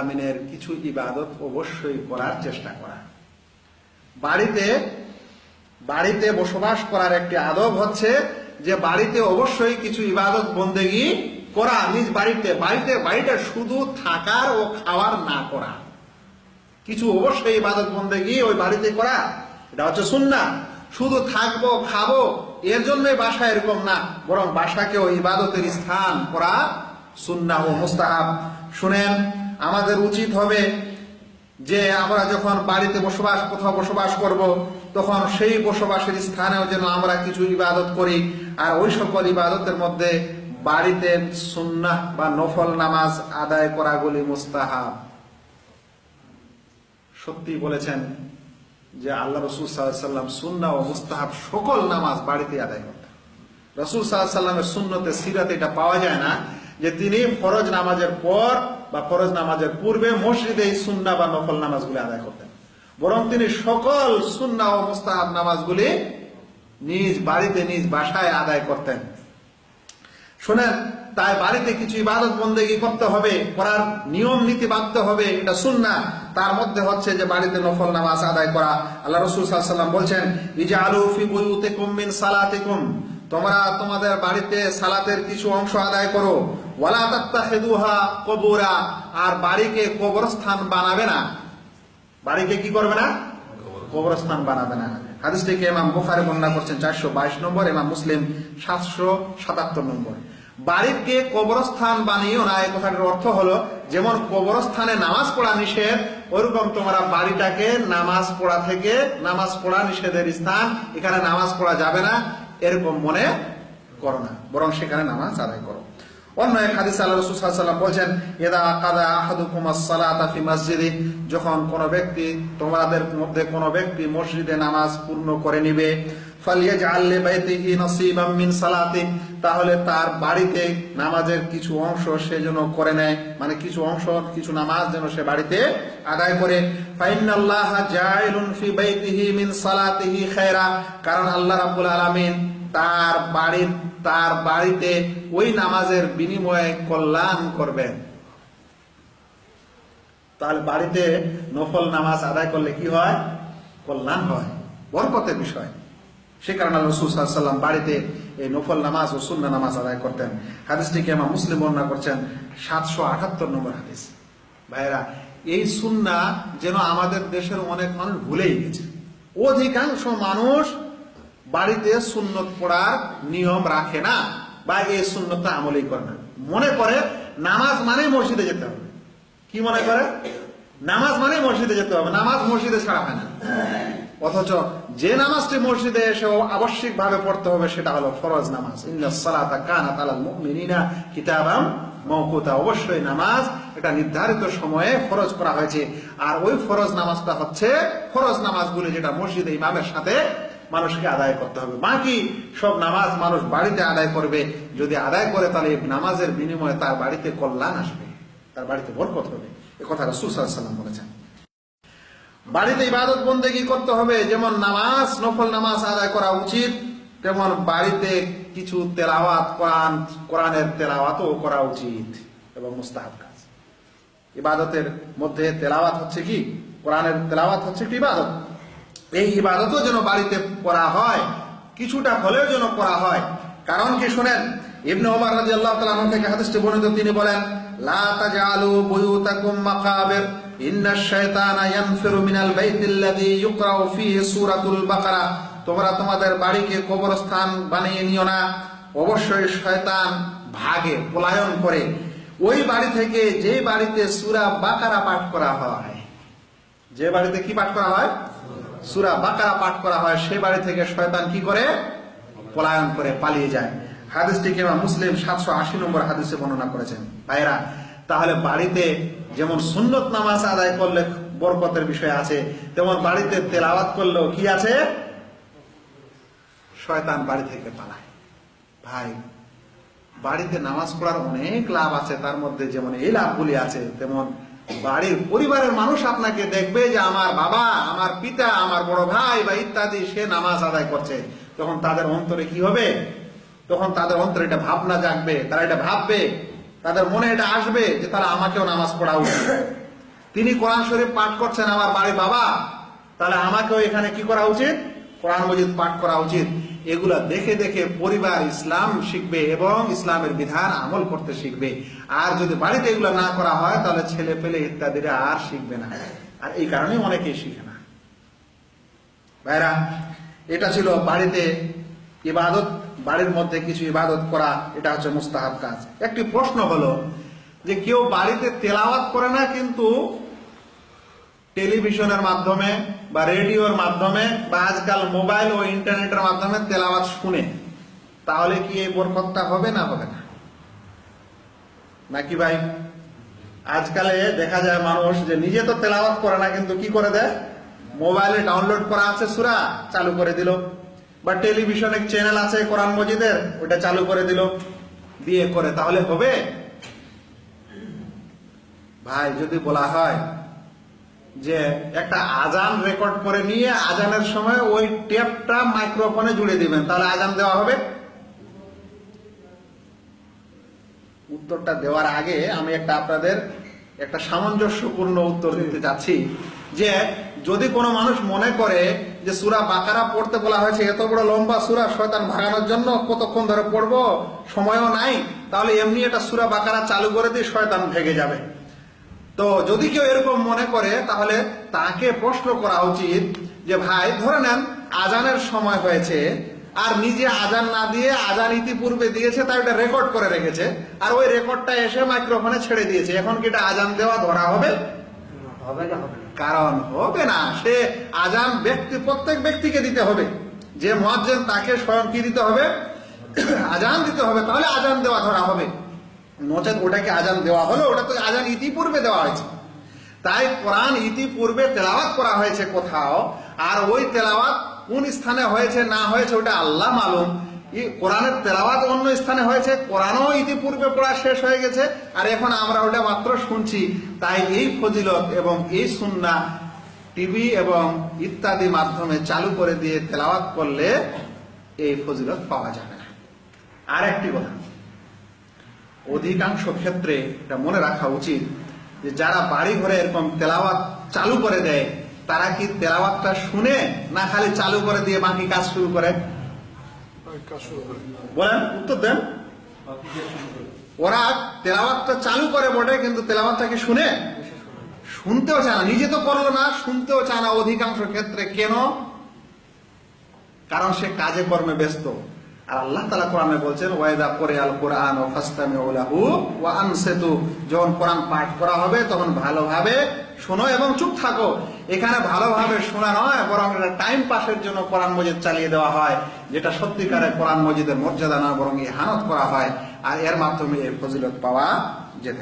আমিনের কিছু ইবাদত অবশ্যই করার চেষ্টা করা। বাড়িতে বাড়িতে বসবাস করার একটি আদব হচ্ছে যে বাড়িতে অবশ্যই কিছু ইবাদত বন্দেগি করা, নিজ বাড়িতে বাড়িতে বাড়িতে শুধু থাকার ও খাওয়ার না করা। কিছু অবশ্যই ইবাদত বন্দেগি ওই বাড়িতে করা, এটা হচ্ছে সুন্না শুধু থাকব, খাব এর জন্যই বাসা এরকম না, বরং বাসাকেও ইবাদতের স্থান করা সুন্না ও মুস্তাহাব। শুনেন আমাদের উচিত হবে যে আমরা যখন বাড়িতে বসবাস, কোথাও বসবাস করব, তখন সেই বসবাসের স্থানেও যেন আমরা কিছু ইবাদত করি। আর ওই সকল ইবাদতের মধ্যে বাড়িতে সুন্নাহ বা নফল নামাজ আদায় করাগুলি মুস্তাহাব। সত্যি বলেছেন যে আল্লাহ রসুল সাল্লাম সুন্না ও মুস্তাহাব সকল নামাজ বাড়িতে আদায় করতেন। রসুল সাল্লামের সুন্নতে সিরাতে এটা পাওয়া যায় না যে তিনি ফরজ নামাজের পর বা ফরজ নামাজের পূর্বে মসজিদে এই সুন্না বা নফল নামাজগুলি আদায় করতেন। বরং তিনি সকল সুন্না ও মুস্তাহাব নামাজগুলি নিজ বাড়িতে, নিজ বাসায় আদায় করতেন। শোনেন, তাই বাড়িতে কিছু ইবাদত বন্দেগি করতে হবে, করার নিয়ম নীতি বাঁধতে হবে, এটা সুন্না তার মধ্যে হচ্ছে যে বাড়িতে নফল নামাজ আদায় করা। আল্লাহ রসুল সাল্লাম বলছেন ইজা আলু ফি বুয়ুতে কুমিন সালাতিকুম। তোমরা তোমাদের বাড়িতে সালাতের কিছু অংশ আদায় করো। ওয়ালা তাত্তাখিদুহা কবুরা, আর বাড়িকে কবরস্থান বানাবে না। বাড়িকে কি করবে না? কবরস্থান বানাবে না। হাদিসটিকে ইমাম বুখারী বর্ণনা করছেন? চারশো বাইশ নম্বর, ইমাম মুসলিম সাতশো সাতাত্তর নম্বর। বাড়িকে কবরস্থান বানিয়েও না, এই কথাটির অর্থ হলো, যেমন কবরস্থানে নামাজ পড়া নিষেধ ওইরকম তোমরা বাড়িটাকে নামাজ পড়া থেকে নামাজ পড়া নিষেধের স্থান, এখানে নামাজ পড়া যাবে না, এরকম মনে করো না। বরং সেখানে নামাজ আদায় করো। অন্য এক হাদিস আল্লাহ রসুল সাল্লাম বলছেন এদা কাদা আহাদুকুম সালাতা ফি মসজিদে যখন কোন ব্যক্তি, তোমাদের মধ্যে কোন ব্যক্তি মসজিদে নামাজ পূর্ণ করে নিবে, ফালিয়াজআল লিবাইতিহি নসিবাম মিন সালাতি তাহলে তার বাড়িতে নামাজের কিছু অংশ সে যেন করে নেয় মানে কিছু অংশ, কিছু নামাজ যেন সে বাড়িতে আদায় করে। ফাইনাল্লাহ জাইলুন ফি বাইতিহি মিন সালাতিহি খায়রা, কারণ আল্লাহ রাব্বুল আলামিন তার বাড়ির, তার বাড়িতে ওই নামাজের বিনিময়ে কল্যাণ করবেন। তাহলে বাড়িতে নফল নামাজ আদায় করলে কি হয়? কল্যাণ হয়। বরকতের বিষয়। সে কারণে রসুল সাল্লাম বাড়িতে এই নফল নামাজ ও সুন্না নামাজ আদায় করতেন। হাদিসটিকে আমার মুসলিম বর্ণনা করছেন? সাতশো আটাত্তর নম্বর হাদিস। ভাইরা এই সুন্না যেন আমাদের দেশের অনেক মানুষ ভুলেই গেছে। অধিকাংশ মানুষ বাড়িতে সুন্নত পড়ার নিয়ম রাখে না বা এই সুন্নতটা আমলেই করে না। মনে করে নামাজ মানে মসজিদে যেতে হবে। কি মনে করে? নামাজ মানে মসজিদে যেতে হবে, নামাজ মসজিদে ছাড়া হয় না। অথচ যে নামাজটি মসজিদে এসে আবশ্যিক ভাবে পড়তে হবে সেটা হলো ফরজ নামাজ। কিতাবাম মওকুতা। অবশ্যই নামাজ এটা নির্ধারিত সময়ে ফরজ করা হয়েছে। আর ওই ফরজ নামাজটা হচ্ছে ফরজ নামাজগুলি যেটা মসজিদে ইমামের সাথে মানুষকে আদায় করতে হবে। বাকি সব নামাজ মানুষ বাড়িতে আদায় করবে। যদি আদায় করে, তাহলে নামাজের বিনিময়ে তার বাড়িতে কল্যাণ আসবে। তার বাড়িতে বরকত হবে। এ কথা রসুল সাল্লাম বলেছেন। বাড়িতে ইবাদত বন্দেগি করতে হবে। যেমন নামাজ, নফল নামাজ আদায় করা উচিত, তেমন বাড়িতে কিছু তেলাওয়াত, কোরআন, কোরআনের তেলাওয়াতও করা উচিত এবং মুস্তাহাব কাজ। ইবাদতের মধ্যে তেলাওয়াত হচ্ছে কি? কোরআনের তেলাওয়াত হচ্ছে কি ইবাদত। এই ইবাদতও যেন বাড়িতে করা হয়, কিছুটা হলেও যেন করা হয়। কারণ কি শুনেন, ইবনে ওমর রাদিয়াল্লাহু তাআলা আনহু থেকে হাদিসটি বর্ণিত, তিনি বলেন, লা তাজআলু বুয়ুতাকুম মাকাবির, ইন্নাশ শাইতানা ইয়ানফিরু মিনাল বাইতিল্লাযী ইউকরাউ ফীহি সূরাতুল বাকারা। তোমরা তোমাদের বাড়িকে কবরস্থান বানিয়ে নিও না। অবশ্যই শয়তান ভাগে, পলায়ন করে। ওই বাড়ি থেকে যে বাড়িতে সূরা বাকারা পাঠ করা হয়, যে বাড়িতে কি পাঠ করা হয়? সুরা বাকারা পাঠ করা হয় সে বাড়ি থেকে শয়তান কি করে? পলায়ন করে পালিয়ে যায়। হাদিসটিকে মুসলিম সাতশো আশি নম্বর হাদিসে বর্ণনা করেছেন? ভাইরা তাহলে বাড়িতে যেমন সুন্নত নামাজ আদায় করলে বরকতের বিষয় আছে, তেমন বাড়িতে তেল তেলাওয়াত করলেও কি আছে? শয়তান বাড়ি থেকে পালায়। ভাই, বাড়িতে নামাজ পড়ার অনেক লাভ আছে, তার মধ্যে যেমন এই লাভগুলি আছে, তেমন বাড়ির পরিবারের মানুষ আপনাকে দেখবে যে আমার বাবা, আমার পিতা, আমার বড় ভাই বা ইত্যাদি, সে নামাজ আদায় করছে। তখন তাদের অন্তরে কি হবে? তখন তাদের অন্তরে এটা ভাবনা জাগবে, তারা এটা ভাববে, তাদের মনে এটা আসবে যে তারা আমাকেও নামাজ পড়া উচিত। তিনি কোরআন শরীফ পাঠ করছেন আমার বাড়ির বাবা, তাহলে আমাকেও এখানে কি করা উচিত? কোরআন মজিদ পাঠ করা উচিত। এগুলা দেখে দেখে পরিবার ইসলাম শিখবে এবং ইসলামের বিধান আমল করতে শিখবে। আর যদি বাড়িতে এগুলো না করা হয়, তাহলে ছেলে পেলে ইত্যাদিরা আর শিখবে না। আর এই কারণেই অনেকেই শিখে না। ভাইরা, এটা ছিল বাড়িতে ইবাদত, বাড়ির মধ্যে কিছু ইবাদত করা, এটা হচ্ছে মুস্তাহাব কাজ। একটি প্রশ্ন হলো যে কেউ বাড়িতে তেলাওয়াত করে না, কিন্তু টেলিভিশনের মাধ্যমে বা রেডিওর মাধ্যমে বা আজকাল মোবাইল ও ইন্টারনেটের মাধ্যমে তেলাওয়াত শুনে, তাহলে কি এই বরকতটা হবে না হবে না? নাকি ভাই? আজকালে দেখা যায় মানুষ যে নিজে তো তেলাওয়াত করে না, কিন্তু কি করে দেয়? মোবাইলে ডাউনলোড করা আছে সুরা, চালু করে দিল। বা টেলিভিশনে চ্যানেল আছে কোরআন মজিদের ওটা চালু করে দিল। দিয়ে করে, তাহলে হবে? ভাই, যদি বলা হয় যে একটা আজান রেকর্ড করে নিয়ে আজানের সময় ওই টেপটা মাইক্রোফোনে জুড়ে দিবেন। তাহলে আজান দেওয়া হবে। উত্তরটা দেওয়ার আগে আমি একটা আপনাদের একটা সামঞ্জস্যপূর্ণ উত্তর দিতে যাচ্ছি যে যদি কোনো মানুষ মনে করে যে সুরা বাকারা পড়তে বলা হয়েছে এত বড় লম্বা সুরা শয়তান ভাগানোর জন্য কতক্ষণ ধরে পড়ব? সময়ও নাই। তাহলে এমনি একটা সুরা বাকারা চালু করে দিয়ে শয়তান ভেগে যাবে। তো যদি কেউ এরকম মনে করে তাহলে তাকে প্রশ্ন করা উচিত যে ভাই ধরে নেন আজানের সময় হয়েছে আর নিজে আজান না দিয়ে আজান ইতিপূর্বে দিয়েছে তার এটা রেকর্ড করে রেখেছে আর ওই রেকর্ডটা এসে মাইক্রোফোনে ছেড়ে দিয়েছে এখন কি এটা আজান দেওয়া ধরা হবে? হবে না। কারণ হবে না সে আজান ব্যক্তি প্রত্যেক ব্যক্তিকে দিতে হবে। যে মহাজ্জেন তাকে স্বয়ং কি দিতে হবে? আজান দিতে হবে তাহলে আজান দেওয়া ধরা হবে। নচেত ওটাকে আজান দেওয়া হলো ওটা তো আজান ইতিপূর্বে দেওয়া হয়েছে। তাই কোরআন ইতিপূর্বে তেলাওয়াত করা হয়েছে কোথাও, আর ওই তেলাওয়াত কোন স্থানে হয়েছে, না হয়েছে, ওটা আল্লাহ মালুম। কোরআনের তেলাওয়াত অন্য স্থানে হয়েছে, কোরআনও ইতিপূর্বে পড়া শেষ হয়ে গেছে, আর এখন আমরা ওটা মাত্র শুনছি। তাই এই ফজিলত এবং এই সুন্না টিভি এবং ইত্যাদি মাধ্যমে চালু করে দিয়ে তেলাওয়াত করলে এই ফজিলত পাওয়া যাবে না। আর একটি কথা। অধিকাংশ ক্ষেত্রে এটা মনে রাখা উচিত যে যারা বাড়ি ঘরে এরকম তেলাওয়াত চালু করে দেয়, তারা কি তেলাওয়াতটা শুনে না খালি চালু করে দিয়ে বাকি কাজ শুরু করে? বলেন, উত্তর দেন। ওরা তেলাওয়াতটা চালু করে বটে, কিন্তু তেলাওয়াতটা কি শুনে? শুনতেও চায় না। নিজে তো করল না, শুনতেও চায় না অধিকাংশ ক্ষেত্রে। কেন? কারণ সে কাজে কর্মে ব্যস্ত। আর আল্লাহ তালা কোরআনে বলছেন, ওয়াইদা করে আল কোরআন ও ফাস্তামি ওলাহু ও আনসেতু। যখন কোরআন পাঠ করা হবে, তখন ভালোভাবে শোনো এবং চুপ থাকো। এখানে ভালোভাবে শোনা নয়, বরং টাইম পাসের জন্য কোরআন মজিদ চালিয়ে দেওয়া হয়, যেটা সত্যিকারে কোরআন মজিদের মর্যাদা না বরং এই হানত করা হয়। আর এর মাধ্যমে এই ফজিলত পাওয়া